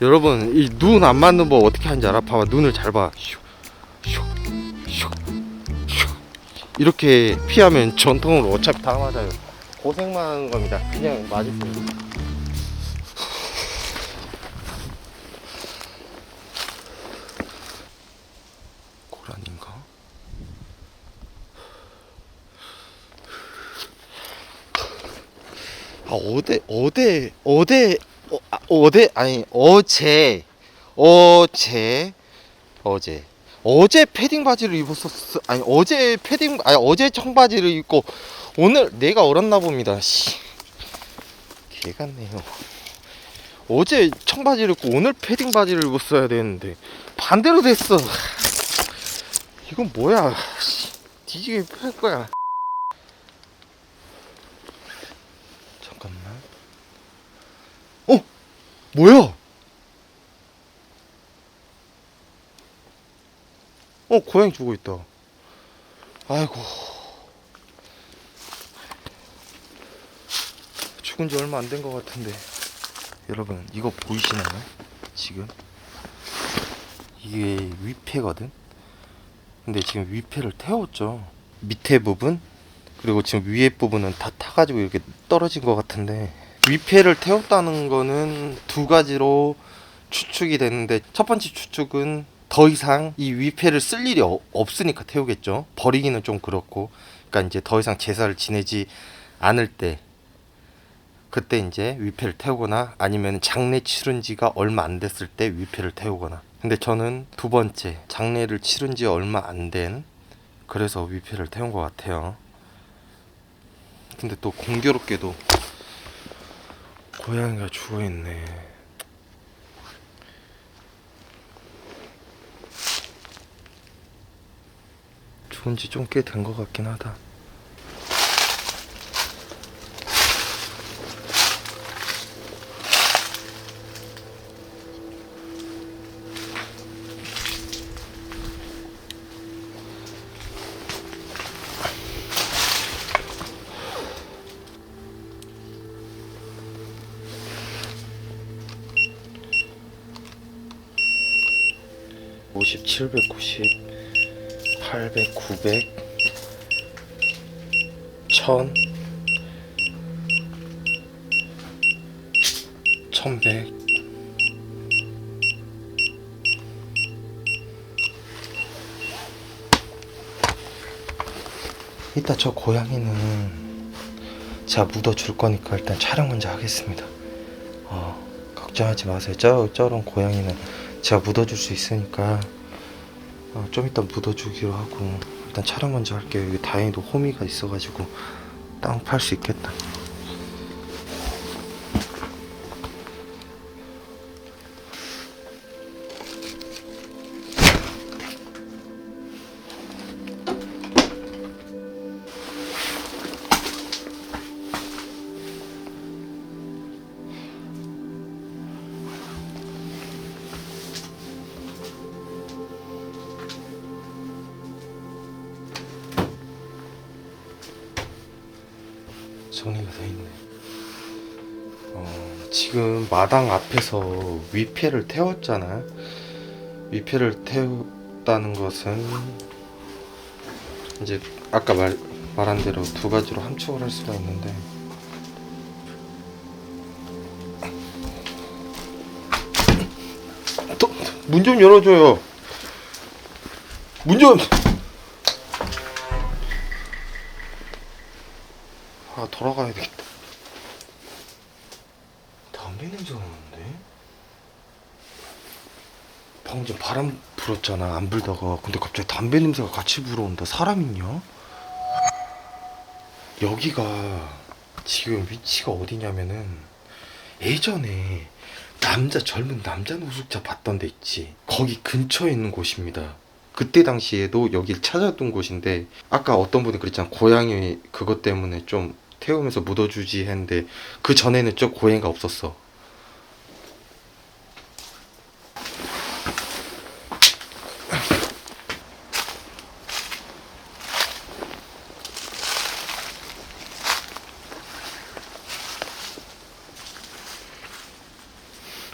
여러분 이 눈 안 맞는 법 어떻게 하는지 알아? 봐봐 눈을 잘 봐. 슉, 슉, 슉, 슉. 이렇게 피하면 전통으로 어차피 다 맞아요. 고생만 하는 겁니다. 그냥 맞으세요. 고라니인가? 아 어제 어제 어제 어, 아, 어제? 아니 어제. 어제. 어제. 어제 패딩 바지를 입었었어. 아니 어제 패딩 아니 어제 청바지를 입고 오늘 내가 얼었나 봅니다. 씨. 개같네요. 어제 청바지를 입고 오늘 패딩 바지를 입었어야 되는데 반대로 됐어. 이건 뭐야? 씨, 뒤지게 팰 거야 잠깐만 어 뭐야? 어 고양이 죽어 있다. 아이고. 죽은 지 얼마 안 된 것 같은데. 여러분 이거 보이시나요? 지금? 이게 위패거든? 근데 지금 위패를 태웠죠. 밑에 부분 그리고 지금 위에 부분은 다 타가지고 이렇게 떨어진 것 같은데 위패를 태웠다는 거는 두 가지로 추측이 되는데 첫 번째 추측은 더 이상 이 위패를 쓸 일이 어- 없으니까 태우겠죠. 버리기는 좀 그렇고. 그러니까 이제 더 이상 제사를 지내지 않을 때 그때 이제 위패를 태우거나 아니면 장례 치른 지가 얼마 안 됐을 때 위패를 태우거나. 근데 저는 두 번째 장례를 치른 지 얼마 안 된 그래서 위패를 태운 것 같아요. 근데 또 공교롭게도 고양이가 죽어있네. 죽은 지 좀 꽤 된 것 같긴 하다 오십, 칠백, 구십, 팔백, 구백, 천, 천백. 이따 저 고양이는 제가 묻어줄 거니까 일단 촬영 먼저 하겠습니다. 어, 걱정하지 마세요. 저, 저런 고양이는 제가 묻어줄 수 있으니까 어, 좀 이따 묻어주기로 하고 일단 촬영 먼저 할게요. 여기 다행히도 호미가 있어가지고 땅 팔 수 있겠다. 정리가 돼 있네. 어, 지금 마당 앞에서 위패를 태웠잖아. 위패를 태웠다는 것은 이제 아까 말, 말한 대로 두 가지로 함축을 할 수가 있는데 문 좀 열어줘요. 문 좀. 아 돌아가야 되겠다. 담배 냄새가 나는데? 방금 전 바람 불었잖아 안 불다가 근데 갑자기 담배 냄새가 같이 불어온다 사람 있냐? 여기가 지금 위치가 어디냐면은 예전에 남자 젊은 남자 노숙자 봤던 데 있지 거기 근처에 있는 곳입니다 그때 당시에도 여길 찾았던 곳인데 아까 어떤 분이 그랬잖아 고양이 그것 때문에 좀 태우면서 묻어주지 했는데 그 전에는 저 고양이가 없었어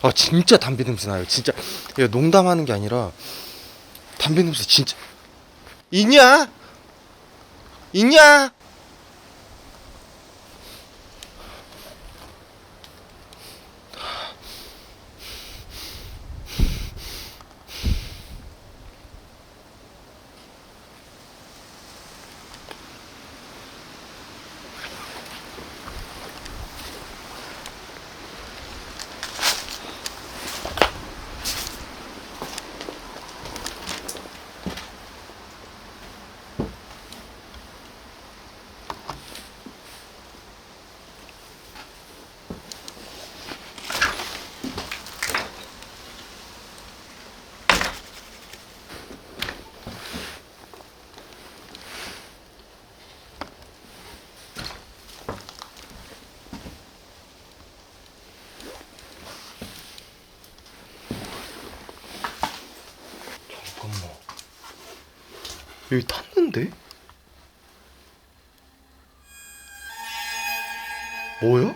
아 진짜 담배 냄새 나요. 진짜 이거 농담하는 게 아니라 담배 냄새 진짜 있냐? 있냐? 잠깐만. 여기 탔는데? 뭐야?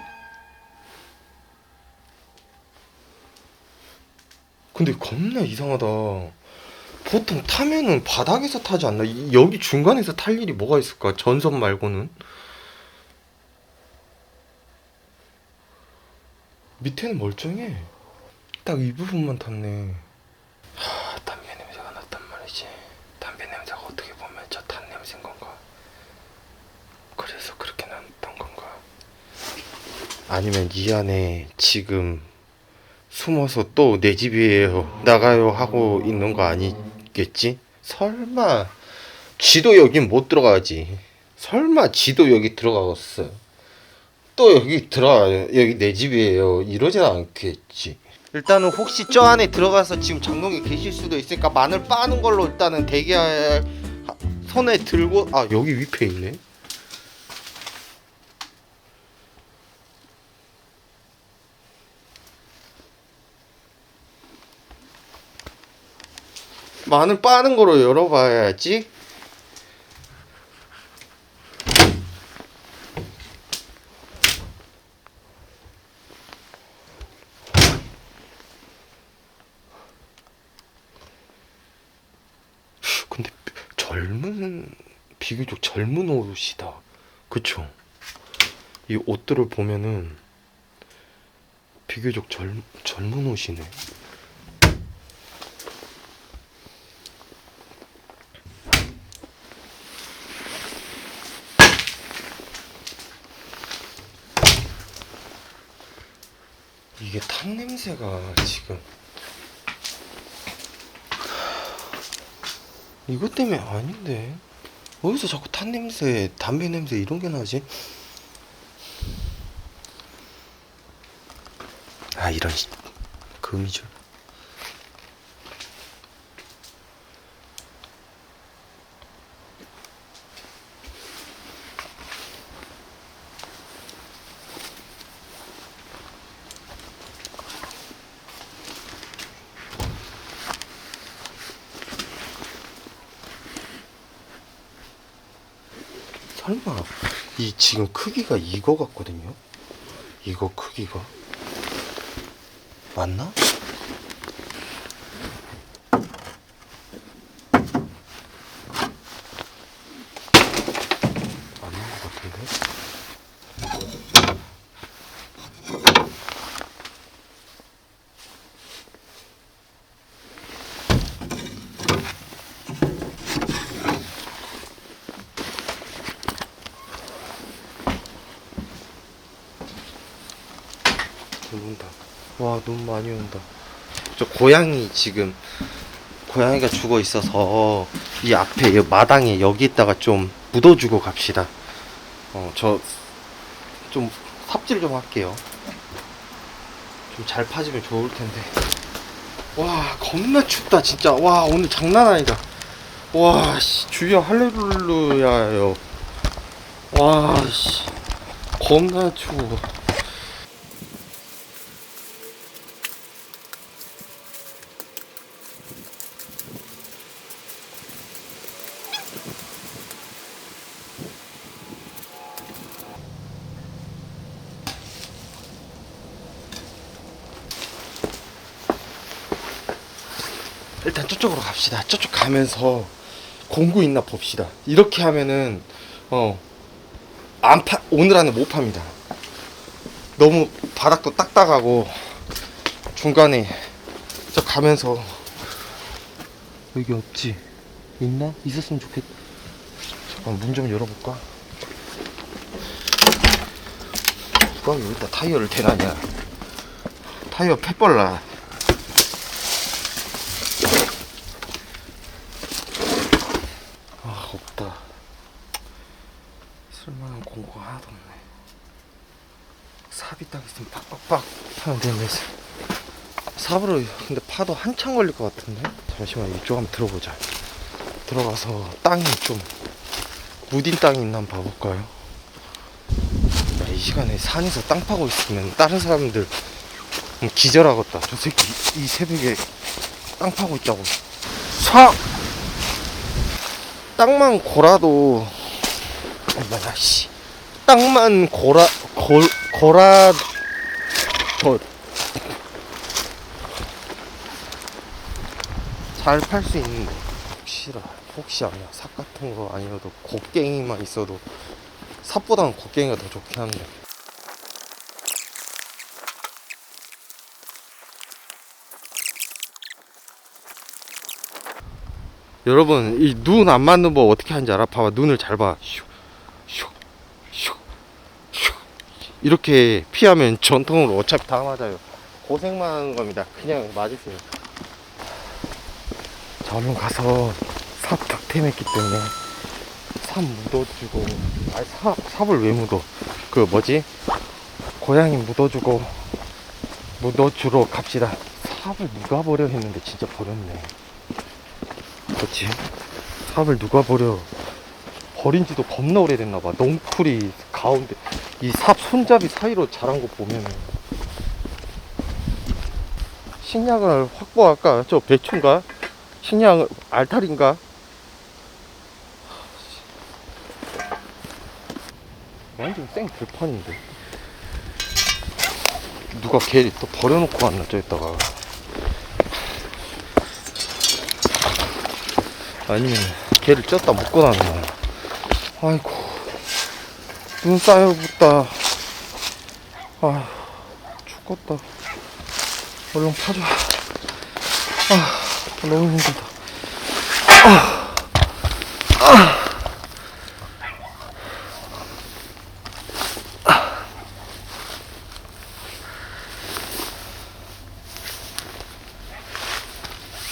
근데 겁나 이상하다. 보통 타면은 바닥에서 타지 않나? 이- 여기 중간에서 탈 일이 뭐가 있을까? 전선 말고는. 밑에는 멀쩡해. 딱 이 부분만 탔네. 하, 담배 냄새가 났단 말이지. 담배 냄새가 어떻게 보면 저 탄 냄새인 건가? 그래서 그렇게 났던 건가? 아니면 이 안에 지금 숨어서 또 내 집이에요 나가요 하고 있는 거 아니겠지? 설마 지도 여긴 못 들어가지. 설마 지도 여기 들어가겠어? 또 여기 들어가 여기 내 집이에요 이러진 않겠지. 일단은 혹시 저 안에 들어가서 지금 장롱에 계실 수도 있으니까 마늘 빠는 걸로 일단은 대기할 하- 손에 들고 아 여기 위패 있네. 마늘 빠는 거로 열어봐야지. 근데 젊은 비교적 젊은 옷이다. 그쵸? 이 옷들을 보면은 비교적 젊, 젊은 옷이네. 이게 탄 냄새가 지금 이것 때문에 아닌데 어디서 자꾸 탄 냄새, 담배 냄새 이런 게 나지? 아 이런 씨- 금이줄. 설마 이 지금 크기가 이거 같거든요? 이거 크기가 맞나? 맞는 것 같은데? 눈 온다. 와, 눈 많이 온다. 저 고양이 지금 고양이가 죽어 있어서 이 앞에 이 마당에 여기다가 좀 묻어주고 갑시다. 어, 저 좀 삽질 좀 할게요. 좀 잘 파지면 좋을 텐데. 와, 겁나 춥다, 진짜. 와, 오늘 장난 아니다. 와, 씨, 주여 할렐루야요. 와, 씨, 겁나 추워. 일단 저쪽으로 갑시다. 저쪽 가면서 공구 있나 봅시다. 이렇게 하면은 어 안 파, 오늘 안에 못 팝니다. 너무 바닥도 딱딱하고 중간에 저 가면서 여기 없지? 있나? 있었으면 좋겠. 잠깐 문 좀 열어볼까? 누가 여기다 타이어를 대놨냐? 타이어 팻벌라. 아 없다. 쓸만한 공구가 하나도 없네. 삽이 딱 있으면 팍팍팍 파면 되는데 삽으로 근데 파도 한참 걸릴 것 같은데? 잠시만 이쪽 한번 들어보자. 들어가서 땅이 좀 무딘 땅이 있나 한번 봐볼까요? 야, 이 시간에 산에서 땅 파고 있으면 다른 사람들 음, 기절하겠다. 저 새끼 이 새벽에 땅 파고 있다고. 사! 땅만 고라도 얼마나 씨. 땅만 고라 골 고라 더잘팔 수 있는데 혹시라 혹시 아니야. 삽 같은 거 아니어도 곡괭이만 있어도 삽보다는 곡괭이가 더 좋긴 한데. 여러분 이 눈 안 맞는 법 어떻게 하는지 알아? 봐봐 눈을 잘 봐 이렇게 피하면 전통으로 어차피 다 맞아요. 고생만 하는 겁니다. 그냥 맞으세요. 자 얼른 가서 삽 덕템했기 때문에 삽 묻어주고 아니 삽, 삽을 왜 묻어? 그 뭐지? 고양이 묻어주고 묻어주러 갑시다. 삽을 누가 버려 했는데 진짜 버렸네. 그렇지? 삽을 누가 버려? 버린 지도 겁나 오래됐나봐. 농풀이 가운데 이 삽 손잡이 사이로 자란 거 보면은 식량을 확보할까? 저 배추인가? 식량 알타리인가? 완전 생 들판인데. 누가 걔또 버려놓고 왔나 저기다가. 아니면 걔를 쪘다 묶고 놨나 아이고 눈 쌓여붙다 아 죽겠다 얼른 파자 아 너무 힘들다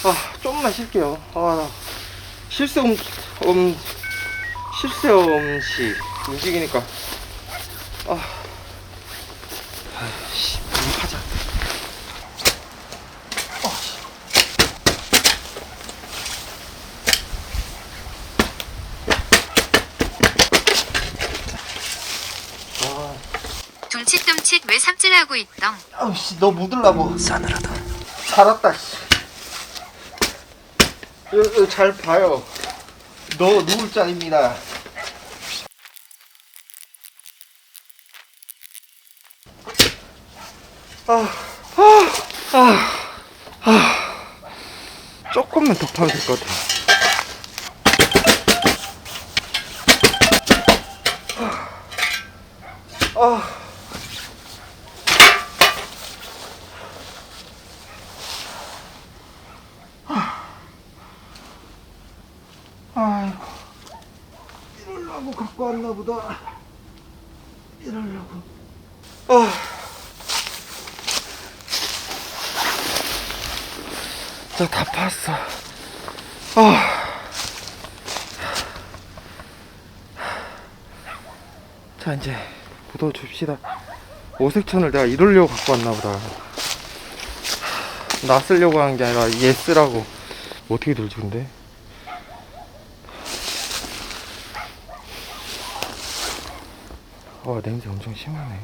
아 조금만 쉴게요 아 쉴새 없, 없 쉴새 없이 움직이니까. 아 빨리 하자. 둠칫둠칫 왜 삽질하고 있덩? 아우씨 너 묻으려고. 싸늘하다. 살았다 씨. 이거, 이거 잘 봐요 너 누울 자리입니다 아, 아, 아, 아. 조금만 더 파면 될 것 같아 아. 아이고. 이러려고 갖고 왔나 보다. 이러려고. 아. 저다 팠어. 아. 자 이제 묻어줍시다. 오색천을 내가 이러려고 갖고 왔나 보다. 나 쓰려고 한 게 아니라 얘 쓰라고. 어떻게 들지 근데 와 냄새 엄청 심하네.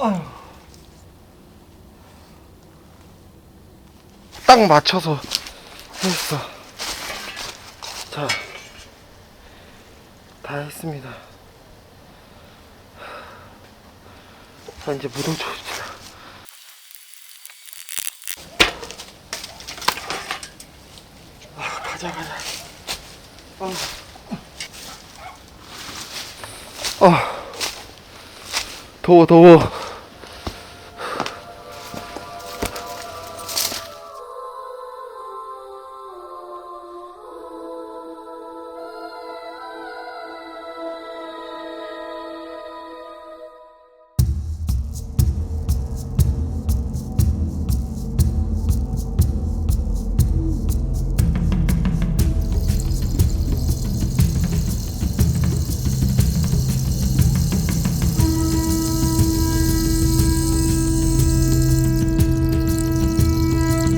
아, 딱 맞춰서 했어. 자, 다 했습니다. 자, 이제 무덤 쳐줍시다. 아, 가자, 가자. 어. 어. 더워, 더워.